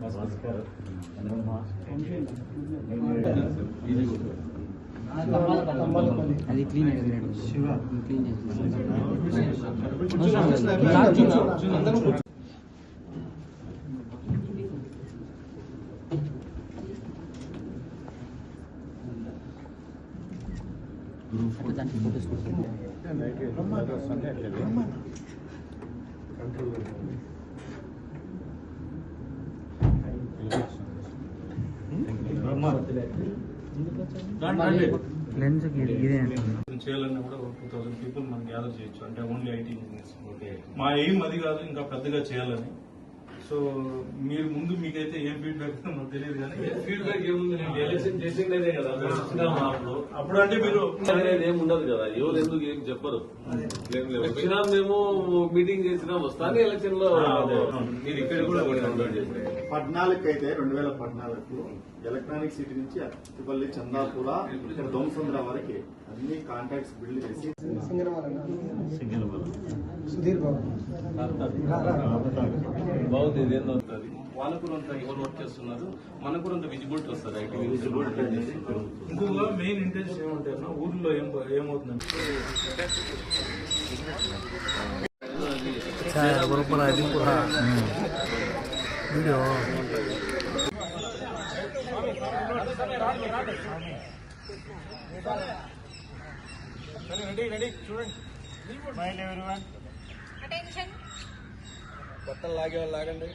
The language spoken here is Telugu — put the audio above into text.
భాస్కర్ అది క్లీన్ అయిపోయాడు శివ క్లీన్ దానికి ఫోటోస్ లెన్స్ చేయాలన్నా కూడా టూ థౌసండ్ పీపుల్ మనం గ్యాదర్ చేయొచ్చు. అంటే ఓన్లీ ఐటీ ఇంజనీర్స్ మా ఎయిమ్ అది కాదు ఇంకా పెద్దగా చేయాలని. సో మీరు ముందు మీకైతే ఏం ఫీడ్బ్యాక్ నాకు తెలియదు కానీ ఫీడ్బ్యాక్ ఏముంది? నేను ఎలక్షన్ చేసిండేదే కదా అప్పుడు అప్పుడు? అంటే మీరు అనేది ఏం ఉండదు కదా ఎవరు ఎందుకు ఏం చెప్పరు. వచ్చినా మేము మీటింగ్ చేసినా వస్తానే ఎలక్షన్లో. మీరు ఇక్కడ కూడా పద్నాలుగు అయితే రెండు వేల పద్నాలుగు ఎలక్ట్రానిక్ సిటీ నుంచి అత్తిపల్లి చందాపుర ఇక్కడ దోమసంద్ర వరకు అన్ని కాంటాక్ట్స్ బిల్డ్ చేసి సుధీర్ బాబు బాగుంది ఇదేందో వస్తుంది వాళ్ళకు కూడా అంత ఎవరు వర్క్ చేస్తున్నారు మనకు కూడా అంత విజిబిలిటీ వస్తుంది ఐటీ విజిబిలిటీ ఇంకొక మెయిన్ ఏమంటే అన్న, ఊర్లో ఏం ఏమవుతుందంటే Attention. బట్టలు లాగే లాగండి.